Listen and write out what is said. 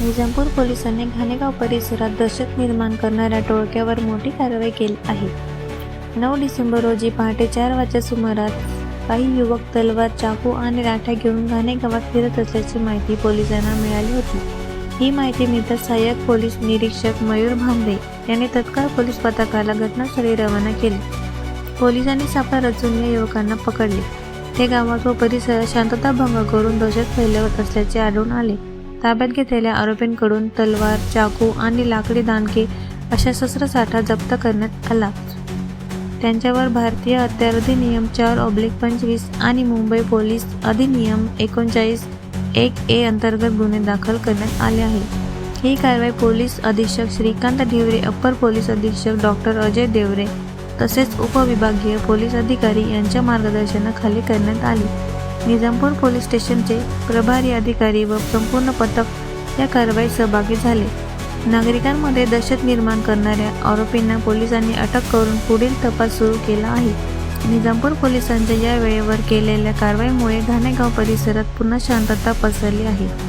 निजामपूर पोलिसांनी घाणेगाव परिसरात दहशत निर्माण करणाऱ्या टोळक्यावर मोठी कारवाई केली आहे. नऊ डिसेंबर रोजी पहाटे चार वाजच्या सुमारास काही युवक तलवार चाकू आणि लाठ्या घेऊन घाणेगावात फिरत असल्याची माहिती पोलिसांना मिळाली होती. ही माहिती मिळताच सहाय्यक पोलीस निरीक्षक मयूर भांबे यांनी तत्काळ पोलीस पथकाला घटनास्थळी रवाना केले. पोलिसांनी सापळा रचून या युवकांना पकडले. ते गावात व परिसरात शांतता भंग करून दहशत फैलवत असल्याचे आढळून आले. ताब्यात घेतलेल्या आरोपींकडून तलवार चाकू आणि लाकडी दांडके अशा शस्त्रसाठा जप्त करण्यात आला. त्यांच्यावर भारतीय हत्यार अधिनियम चार ऑब्लिक पंचवीस आणि मुंबई पोलीस अधिनियम एकोणचाळीस एक ए अंतर्गत गुन्हे दाखल करण्यात आले आहे. ही कारवाई पोलीस अधीक्षक श्रीकांत ढिवरे अप्पर पोलीस अधीक्षक डॉक्टर अजय देवरे तसेच उपविभागीय पोलीस अधिकारी यांच्या मार्गदर्शनाखाली करण्यात आली. निजामपूर पोलीस स्टेशनचे प्रभारी अधिकारी व संपूर्ण पथक या कारवाईत सहभागी झाले. नागरिकांमध्ये दहशत निर्माण करणाऱ्या आरोपींना पोलिसांनी अटक करून पुढील तपास सुरू केला आहे. निजामपूर पोलिसांच्या या वेळेवर केलेल्या कारवाईमुळे घाणेगाव परिसरात पुन्हा शांतता पसरली आहे.